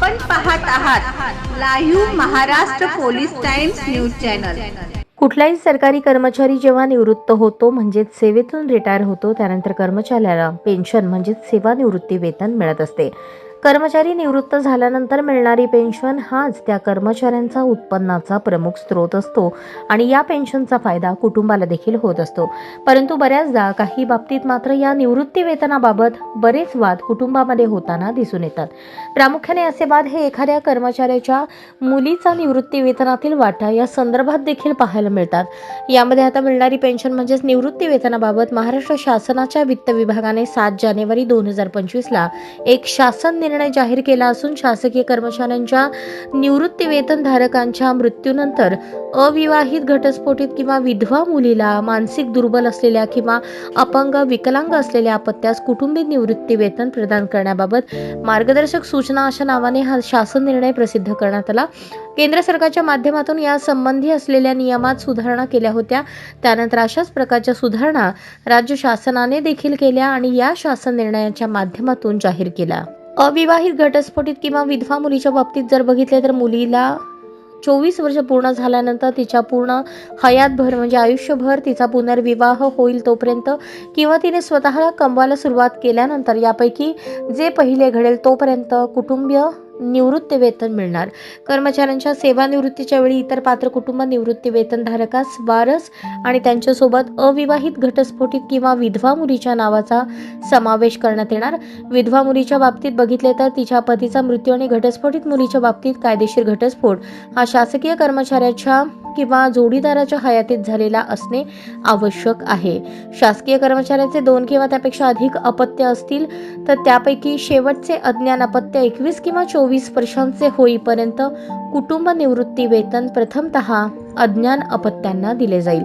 पाहत आहात live Maharashtra police Times news channel. कुठलाही सरकारी कर्मचारी जेव्हा निवृत्त होतो म्हणजेच सेवेतून रिटायर होतो त्यानंतर कर्मचाऱ्याला पेन्शन म्हणजेच सेवानिवृत्ती वेतन मिळत असते. कर्मचारी निवृत्त झाल्यानंतर मिळणारी पेन्शन हाच त्या कर्मचाऱ्यांचा उत्पन्नाचा प्रमुख स्रोत असतो आणि या पेन्शनचा फायदा कुटुंबाला देखील होत असतो. परंतु बऱ्याचदा काही बाबतीत मात्र या निवृत्ती वेतनाबाबत बरेच वाद कुटुंबामध्ये होताना दिसून येतात. प्रामुख्याने असे वाद हे एखाद्या कर्मचाऱ्याच्या मुलीचा निवृत्ती वेतनातील वाटा या संदर्भात देखील पाहायला मिळतात. यामध्ये आता मिळणारी पेन्शन म्हणजेच निवृत्ती वेतनाबाबत महाराष्ट्र शासनाच्या वित्त विभागाने सात जानेवारी दोन हजार पंचवीसला एक शासन निर्णय जाहीर केला असून शासकीय कर्मचाऱ्यांच्या निवृत्ती वेतन धारकांच्या मृत्यूनंतर अविवाहित घटस्फोटित किंवा विधवा मुलीला मानसिक दुर्बल असलेल्या किंवा अपंग विकलांग असलेल्या अपत्यास कुटुंबी निवृत्ती वेतन प्रदान करण्याबाबत मार्गदर्शक सूचना अशा नावाने हा शासन निर्णय प्रसिद्ध करण्यात आला. केंद्र सरकारच्या माध्यमातून या संबंधी असलेल्या नियमात सुधारणा केल्या होत्या. त्यानंतर अशाच प्रकारच्या सुधारणा राज्य शासनाने देखील केल्या आणि या शासन निर्णयाच्या माध्यमातून जाहीर केला. अविवाहित घटस्फोटीत किंवा विधवा मुलीच्या बाबतीत जर बघितले तर मुलीला चोवीस वर्ष पूर्ण झाल्यानंतर तिच्या पूर्ण हयातभर म्हणजे आयुष्यभर तिचा पुनर्विवाह होईल तोपर्यंत किंवा तिने स्वतःला कमवायला सुरुवात केल्यानंतर यापैकी जे पहिले घडेल तोपर्यंत कुटुंबीय निवृत्ती वेतन मिळणार. कर्मचाऱ्यांच्या सेवानिवृत्तीच्या वेळी इतर पात्र कुटुंब निवृत्ती वेतनधारकास वारस आणि त्यांच्यासोबत अविवाहित घटस्फोटित किंवा विधवा मुलीच्या नावाचा समावेश करण्यात येणार. विधवा मुलीच्या बाबतीत बघितले तर तिच्या पतीचा मृत्यू आणि घटस्फोटित मुलीच्या बाबतीत कायदेशीर घटस्फोट हा शासकीय कर्मचाऱ्याच्या किंवा जोडीदाराच्या हयातीत झालेला असणे आवश्यक आहे. शासकीय कर्मचाऱ्याचे दोन किंवा त्यापेक्षा अधिक अपत्य असतील तर त्यापैकी शेवटचे अज्ञान अपत्य एकवीस किंवा चोवीस वर्षांचे होईपर्यंत कुटुंब निवृत्ती वेतन प्रथमतः अज्ञान अपत्यांना दिले जाईल.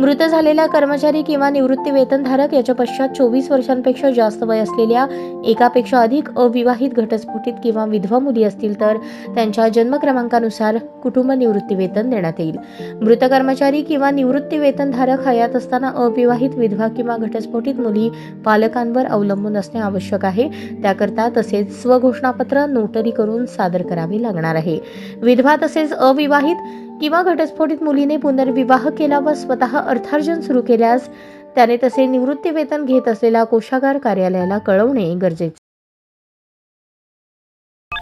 मृत झालेला कर्मचारी किंवा निवृत्ती वेतनधारक याच्या पश्चात चोवीस वर्षांपेक्षा जास्त वय असलेल्या एकापेक्षा अधिक अविवाहित घटस्फोटित किंवा विधवा मुली असतील तर त्यांच्या जन्म क्रमांकानुसार कुटुंब निवृत्ती वेतन देण्यात येईल. मृत कर्मचारी किंवा निवृत्ती वेतनधारक हयात असताना अविवाहित विधवा किंवा घटस्फोटित मुली पालकांवर अवलंबून असणे आवश्यक आहे. त्याकरता तसेच स्वघोषणापत्र नोटरी करून सादर करावे लागणार आहे. विधवा तसेच अविवाहित किंवा घटस्फोटित मुलीने पुनर्विवाह केला व स्वतः अर्थार्जन सुरू केल्यास त्याने तसे निवृत्ती वेतन घेत असलेल्या कोषागार कार्यालयाला कळवणे गरजेचे.